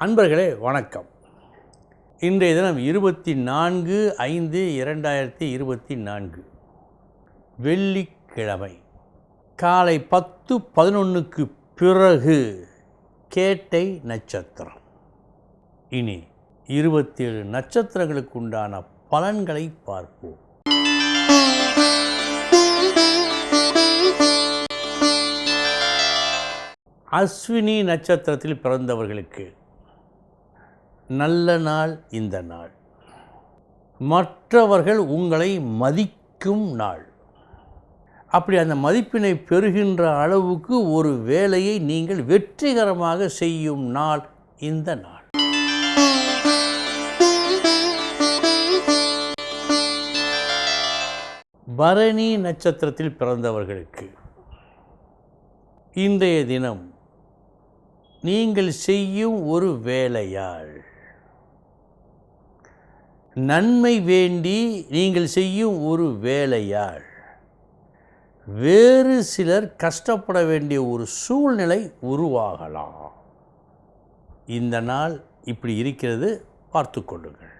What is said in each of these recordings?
அன்பர்களே வணக்கம். இன்றைய தினம் இருபத்தி நான்கு ஐந்து இரண்டாயிரத்தி இருபத்தி நான்கு வெள்ளிக்கிழமை. காலை பத்து பதினொன்றுக்கு பிறகு கேட்டை நட்சத்திரம். இனி இருபத்தேழு நட்சத்திரங்களுக்கு உண்டான பலன்களை பார்ப்போம். அஸ்வினி நட்சத்திரத்தில் பிறந்தவர்களுக்கு நல்ல நாள் இந்த நாள். மற்றவர்கள் உங்களை மதிக்கும் நாள். அப்படி அந்த மதிப்பினை பெறுகின்ற அளவுக்கு ஒரு வேலையை நீங்கள் வெற்றிகரமாக செய்யும் நாள் இந்த நாள். பரணி நட்சத்திரத்தில் பிறந்தவர்களுக்கு இன்றைய தினம் நீங்கள் செய்யும் ஒரு வேலையாள். நன்மை வேண்டி நீங்கள் செய்யும் ஒரு வேலையால் வேறு சிலர் கஷ்டப்பட வேண்டிய ஒரு சூழ்நிலை உருவாகலாம். இந்த நாள் இப்படி இருக்கிறது பார்த்து கொள்ளுங்கள்.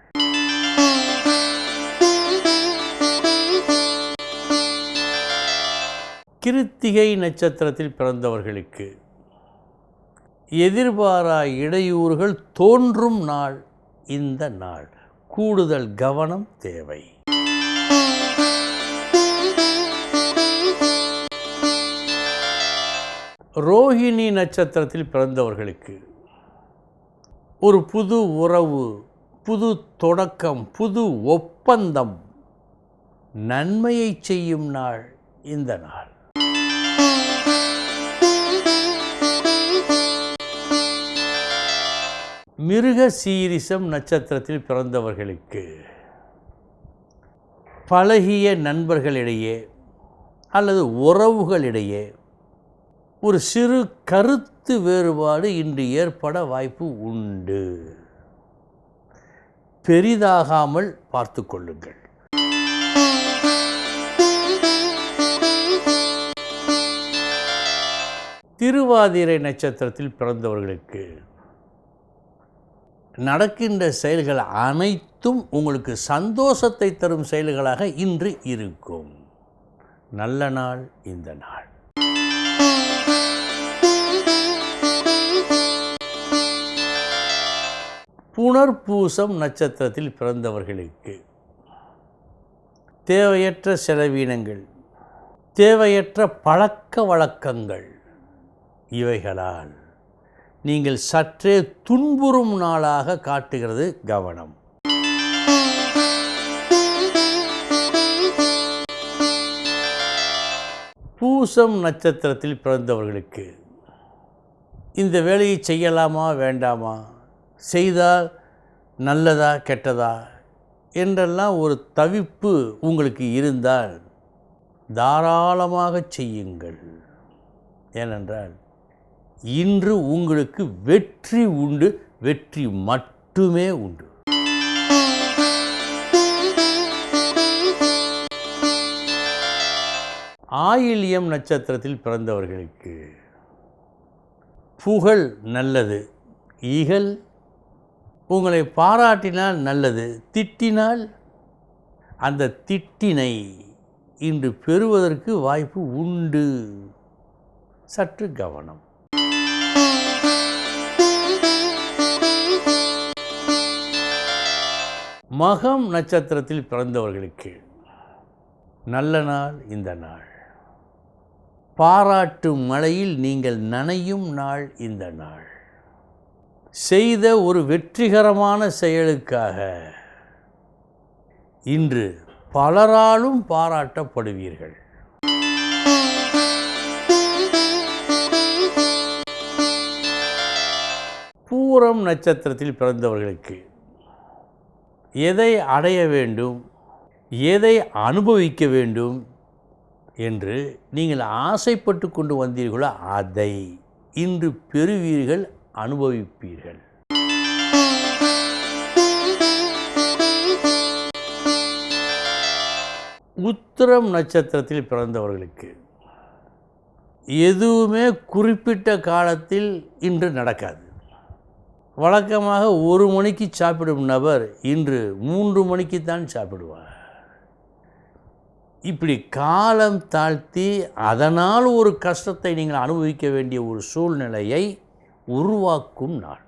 கிருத்திகை நட்சத்திரத்தில் பிறந்தவர்களுக்கு எதிர்பாரா இடையூறுகள் தோன்றும் நாள் இந்த நாள். கூடுதல் கவனம் தேவை. ரோஹிணி நட்சத்திரத்தில் பிறந்தவர்களுக்கு ஒரு புது உறவு புது தொடக்கம் புது ஒப்பந்தம் நன்மையை செய்யும் நாள் இந்த நாள். மிருக சீரிசம் நட்சத்திரத்தில் பிறந்தவர்களுக்கு பழகிய நண்பர்களிடையே அல்லது உறவுகளிடையே ஒரு சிறு கருத்து வேறுபாடு இன்று ஏற்பட வாய்ப்பு உண்டு. பெரிதாகாமல் பார்த்து கொள்ளுங்கள். திருவாதிரை நட்சத்திரத்தில் பிறந்தவர்களுக்கு நடக்கின்ற செயல்கள் அனைத்தும் உங்களுக்கு சந்தோஷத்தை தரும் செயல்களாக இன்று இருக்கும். நல்ல நாள் இந்த நாள். புனர்பூசம் நட்சத்திரத்தில் பிறந்தவர்களுக்கு தேவையற்ற செலவீனங்கள் தேவையற்ற பழக்க வழக்கங்கள் இவைகளால் நீங்கள் சற்றே துன்புறும் நாளாக காட்டுகிறது கவனம். பூசம் நட்சத்திரத்தில் பிறந்தவர்களுக்கு இந்த வேலையை செய்யலாமா வேண்டாமா? செய்தால் நல்லதா கெட்டதா? என்றெல்லாம் ஒரு தவிப்பு உங்களுக்கு இருந்தால் தாராளமாக செய்யுங்கள். ஏனென்றால் இன்று உங்களுக்கு வெற்றி உண்டு வெற்றி மட்டுமே உண்டு. ஆயில்யம் நட்சத்திரத்தில் பிறந்தவர்களுக்கு புகழ் நல்லது இகழ் உங்களை பாராட்டினால் நல்லது திட்டினால் அந்த திட்டினை இன்று பெறுவதற்கு வாய்ப்பு உண்டு. சற்று கவனம். மகம் நட்சத்திரத்தில் பிறந்தவர்களுக்கு நல்ல நாள் இந்த நாள். பாராட்டு மழையில் நீங்கள் நனையும் நாள் இந்த நாள். செய்த ஒரு வெற்றிகரமான செயலுக்காக இன்று பலராலும் பாராட்டப்படுவீர்கள். பூரம் நட்சத்திரத்தில் பிறந்தவர்களுக்கு எதை அடைய வேண்டும்? எதை அனுபவிக்க வேண்டும்? என்று நீங்கள் ஆசைப்பட்டு கொண்டு வந்தீர்களோ அதை இன்று பெறுவீர்கள் அனுபவிப்பீர்கள். உத்திரம் நட்சத்திரத்தில் பிறந்தவர்களுக்கு எதுவுமே குறிப்பிட்ட காலத்தில் இன்று நடக்காது. வழக்கமாக ஒரு மணிக்கு சாப்பிடும் நபர் இன்று மூன்று மணிக்கு தான் சாப்பிடுவார். இப்படி காலம் தாழ்த்தி அதனால் ஒரு கஷ்டத்தை நீங்கள் அனுபவிக்க வேண்டிய ஒரு சூழ்நிலையை உருவாக்கும் நாள்.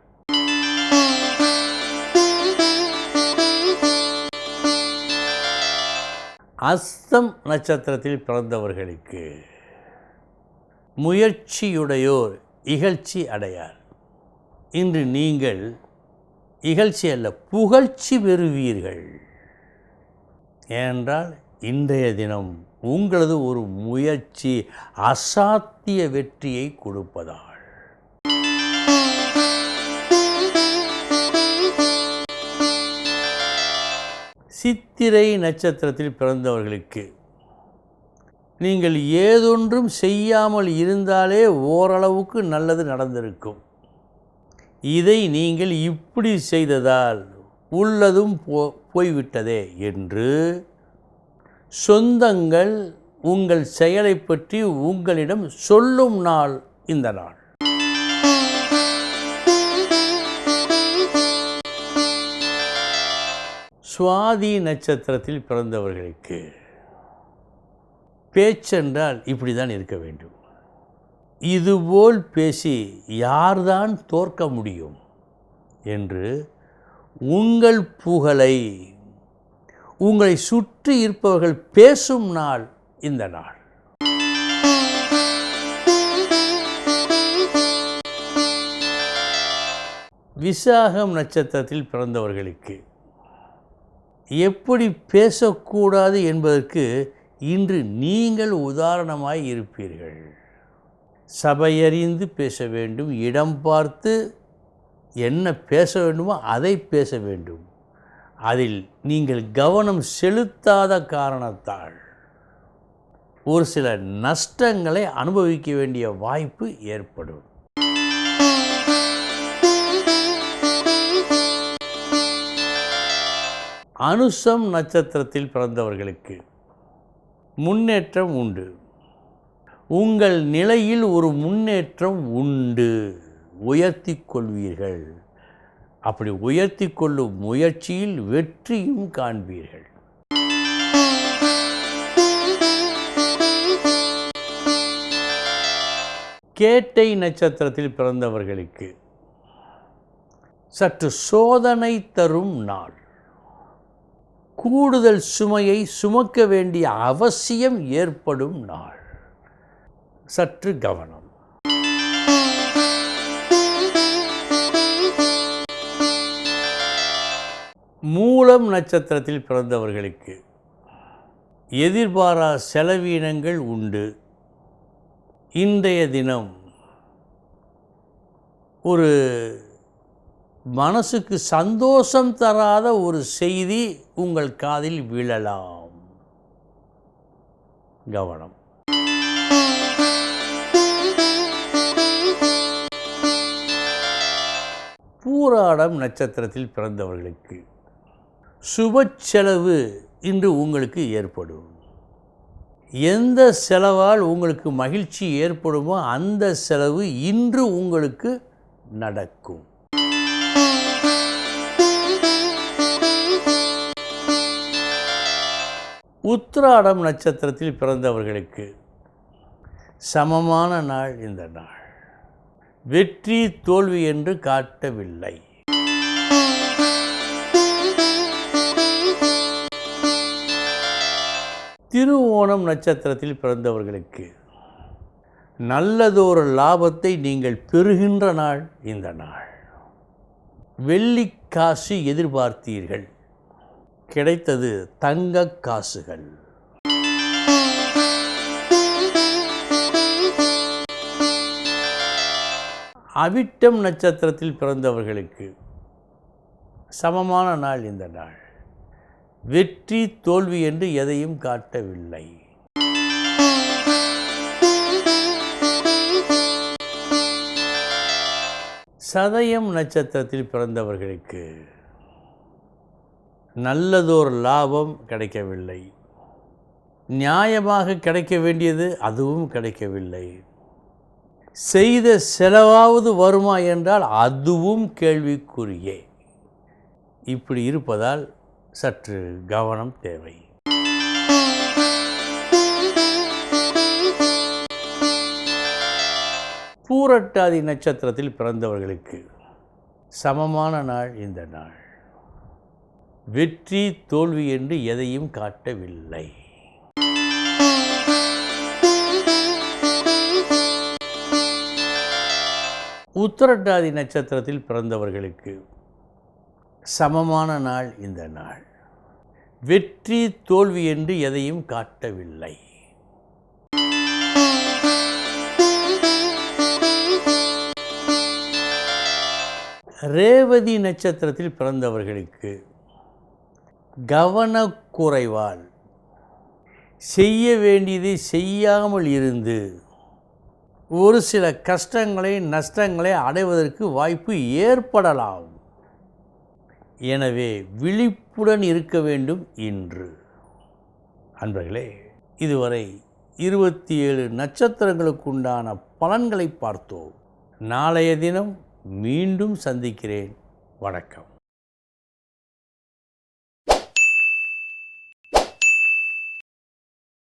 அஸ்தம் நட்சத்திரத்தில் பிறந்தவர்களுக்கு முயற்சியுடையோர் இகழ்ச்சி அடையார். இன்று நீங்கள் இகழ்ச்சி அல்ல புகழ்ச்சி பெறுவீர்கள். ஏனென்றால் இன்றைய தினம் உங்களது ஒரு முயற்சி அசாத்திய வெற்றியை கொடுப்பதால். சித்திரை நட்சத்திரத்தில் பிறந்தவர்களுக்கு நீங்கள் ஏதொன்றும் செய்யாமல் இருந்தாலே ஓரளவுக்கு நல்லது நடந்திருக்கும். இதை நீங்கள் இப்படி செய்ததால் உள்ளதும் போ போய்விட்டதே என்று சொந்தங்கள் உங்கள் செயலை பற்றி உங்களிடம் சொல்லும் நாள் இந்த நாள். சுவாதி நட்சத்திரத்தில் பிறந்தவர்களுக்கு பேச்சென்றால் இப்படி தான் இருக்க வேண்டும். இதுபோல் பேசி யார்தான் தோற்க முடியும் என்று உங்கள் புகழை உங்களை சுற்றி இருப்பவர்கள் பேசும் நாள் இந்த நாள். விசாகம் நட்சத்திரத்தில் பிறந்தவர்களுக்கு எப்படி பேசக்கூடாது என்பதற்கு இன்று நீங்கள் உதாரணமாய் இருப்பீர்கள். சபையறிந்து பேச வேண்டும். இடம் பார்த்து என்ன பேச வேண்டுமோ அதை பேச வேண்டும். அதில் நீங்கள் கவனம் செலுத்தாத காரணத்தால் ஒரு சில நஷ்டங்களை அனுபவிக்க வேண்டிய வாய்ப்பு ஏற்படும். அனுசம் நட்சத்திரத்தில் பிறந்தவர்களுக்கு முன்னேற்றம் உண்டு. உங்கள் நிலையில் ஒரு முன்னேற்றம் உண்டு. உயர்த்தி கொள்வீர்கள். அப்படி உயர்த்தி கொள்ளும் முயற்சியில் வெற்றியும் காண்பீர்கள். கேட்டை நட்சத்திரத்தில் பிறந்தவர்களுக்கு சற்று சோதனை தரும் நாள். கூடுதல் சுமையை சுமக்க வேண்டிய அவசியம் ஏற்படும் நாள். சற்று கவனம். மூலம் நட்சத்திரத்தில் பிறந்தவர்களுக்கு எதிர்பாரா செலவீனங்கள் உண்டு. இன்றைய தினம் ஒரு மனசுக்கு சந்தோஷம் தராத ஒரு செய்தி உங்கள் காதில் விழலாம். கவனம். பூராடம் நட்சத்திரத்தில் பிறந்தவர்களுக்கு சுப செலவு இன்று உங்களுக்கு ஏற்படும். எந்த செலவால் உங்களுக்கு மகிழ்ச்சி ஏற்படுமோ அந்த செலவு இன்று உங்களுக்கு நடக்கும். உத்திராடம் நட்சத்திரத்தில் பிறந்தவர்களுக்கு சமமான நாள் இந்த நாள். வெற்றி தோல்வி என்று காட்டவில்லை. திருவோணம் நட்சத்திரத்தில் பிறந்தவர்களுக்கு நல்லதொரு லாபத்தை நீங்கள் பெறுகின்ற நாள் இந்த நாள். வெள்ளி காசு எதிர்பார்த்தீர்கள். கிடைத்தது தங்க காசுகள். அவிட்டம் நட்சத்திரத்தில் பிறந்தவர்களுக்கு சமமான நாள் இந்த நாள். வெற்றி தோல்வி என்று எதையும் காட்டவில்லை. சதயம் நட்சத்திரத்தில் பிறந்தவர்களுக்கு நல்லதோர் லாபம் கிடைக்கவில்லை. நியாயமாக கிடைக்க வேண்டியது அதுவும் கிடைக்கவில்லை. செய்த செலவாவது வருமா என்றால் அதுவும் கேள்விக்குரியே இப்படி இருப்பதால் சற்று கவனம் தேவை. பூரட்டாதி நட்சத்திரத்தில் பிறந்தவர்களுக்கு சமமான நாள் இந்த நாள். வெற்றி தோல்வி என்று எதையும் காட்டவில்லை. உத்தரட்டாதி நட்சத்திரத்தில் பிறந்தவர்களுக்கு சமமான நாள் இந்த நாள். வெற்றி தோல்வி என்று எதையும் காட்டவில்லை. ரேவதி நட்சத்திரத்தில் பிறந்தவர்களுக்கு கவனக்குறைவால் செய்ய வேண்டியதை செய்யாமல் இருந்து ஒரு சில கஷ்டங்களை நஷ்டங்களை அடைவதற்கு வாய்ப்பு ஏற்படலாம். எனவே விழிப்புடன் இருக்க வேண்டும் இன்று. அன்பர்களே இதுவரை இருபத்தி ஏழு நட்சத்திரங்களுக்குண்டான பலன்களை பார்த்தோம். நாளைய தினம் மீண்டும் சந்திக்கிறேன். வணக்கம்.